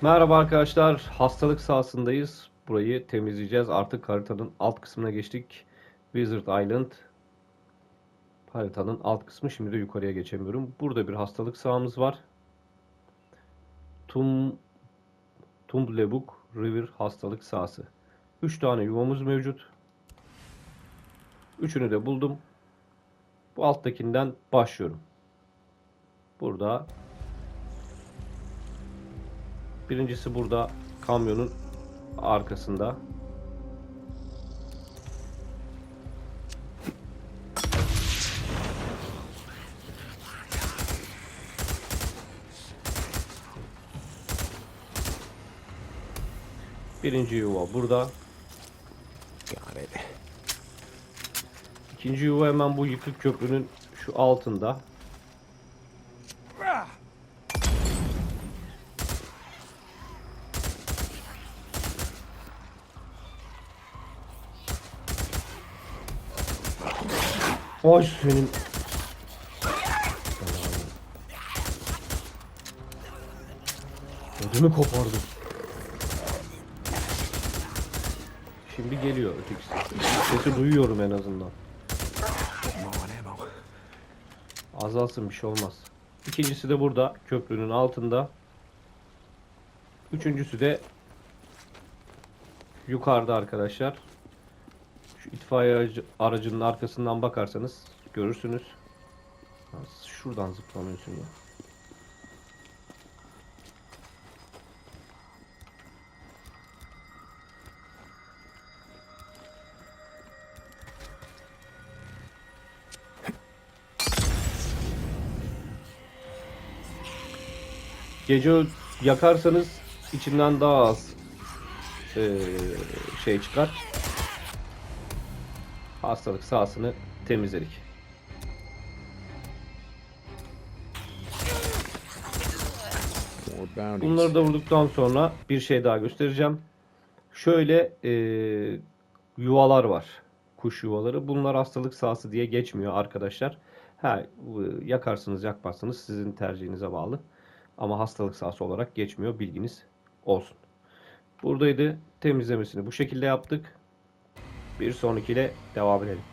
Merhaba arkadaşlar, hastalık sahasındayız. Burayı temizleyeceğiz. Artık haritanın alt kısmına geçtik. Wizard Island haritanın alt kısmı. Şimdi de yukarıya geçemiyorum. Burada bir hastalık sahamız var. Tum Tumblebuk River hastalık sahası. 3 tane yuvamız mevcut. Üçünü de buldum. Bu alttakinden başlıyorum. Burada Birincisi burada kamyonun arkasında. Birinci yuva burada. İkinci yuva hemen bu yıkık köprünün şu altında. Ay senin. Ödümü kopardım. Şimdi geliyor ötekisi. Sesi duyuyorum en azından. Azalsın bir şey olmaz. İkincisi de burada köprünün altında. Üçüncüsü de yukarıda arkadaşlar. Şu itfaiye aracı- aracının arkasından bakarsanız görürsünüz. Şuradan zıplamıyorsun ya. Gece yakarsanız içinden daha az eee, şey çıkar. Hastalık sahasını temizledik. Bunları da vurduktan sonra bir şey daha göstereceğim. Şöyle eee, yuvalar var. Kuş yuvaları. Bunlar hastalık sahası diye geçmiyor arkadaşlar. Ha, yakarsınız yakmazsınız sizin tercihinize bağlı. Ama hastalık sahası olarak geçmiyor. Bilginiz olsun. Buradaydı. Temizlemesini bu şekilde yaptık. Bir sonrakiyle devam edelim.